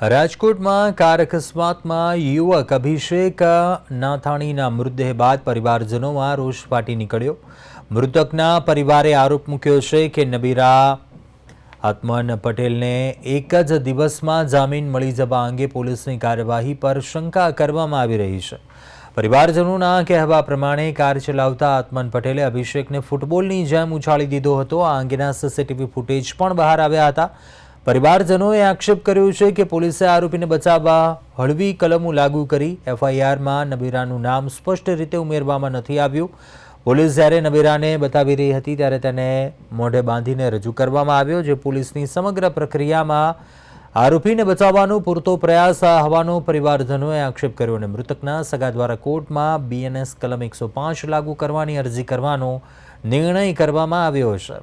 રાજકોટમાં કાર અકસ્માતમાં યુવક અભિષેક નાથાણીના મૃતદેહ બાદ પરિવારજનોમાં રોષ ફાટી નીકળ્યો. મૃતકના પરિવારે આરોપ મૂક્યો છે કે નબીરા આત્મન પટેલને એક જ દિવસમાં જામીન મળી જવા અંગે પોલીસની કાર્યવાહી પર શંકા કરવામાં આવી રહી છે. પરિવારજનોના કહેવા પ્રમાણે કાર ચલાવતા આત્મન પટેલે અભિષેકને ફૂટબોલની જેમ ઉછાળી દીધો હતો. આ અંગેના સીસીટીવી ફૂટેજ પણ બહાર આવ્યા હતા. પરિવારજનોએ આક્ષેપ કર્યો છે કે પોલીસે આરોપીને બચાવવા હળવી કલમો લાગુ કરી એફઆઈઆરમાં નબીરાનું નામ સ્પષ્ટ રીતે ઉમેરવામાં નથી આવ્યું. પોલીસ જ્યારે નબીરાને બતાવી રહી હતી ત્યારે તેને મોઢે બાંધીને રજૂ કરવામાં આવ્યો, જે પોલીસની સમગ્ર પ્રક્રિયામાં આરોપીને બચાવવાનો પૂરતો પ્રયાસ હોવાનો પરિવારજનોએ આક્ષેપ કર્યો અને મૃતકના સગા દ્વારા કોર્ટમાં બીએનએસ કલમ એકસો લાગુ કરવાની અરજી કરવાનો નિર્ણય કરવામાં આવ્યો છે.